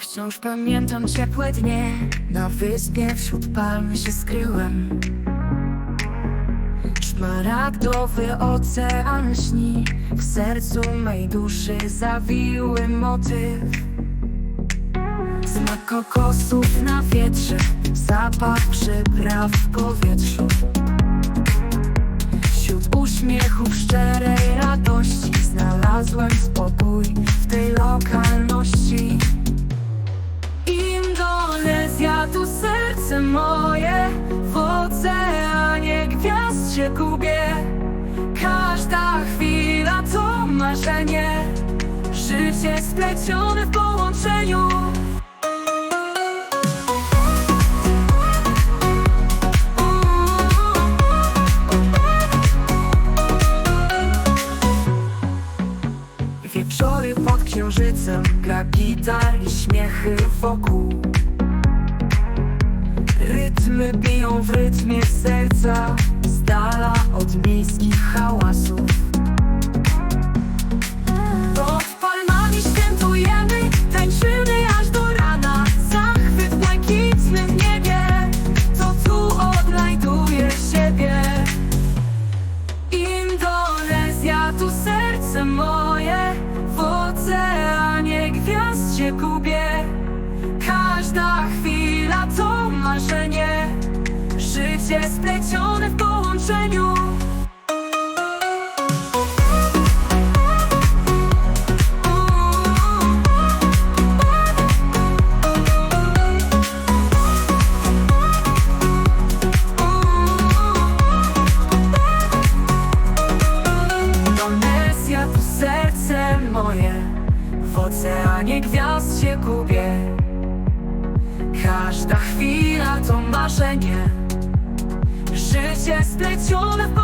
Wciąż pamiętam ciepłe dnie. Na wyspie wśród palm się skryłem. Szmaragdowy ocean śni. W sercu mej duszy zawiły motyw. Smak kokosów na wietrze. Zapach przypraw w powietrzu. Wśród uśmiechów się gubię. Każda chwila to marzenie. Życie splecione w połączeniu. Wieczory pod księżycem Gra gitar i śmiechy wokół. Rytmy biją w rytmie gubię Każda chwila to marzenie. Życie splecione w połączeniu. Moje W oceanie gwiazd się gubię. Każda chwila to marzenie. Życie splecione w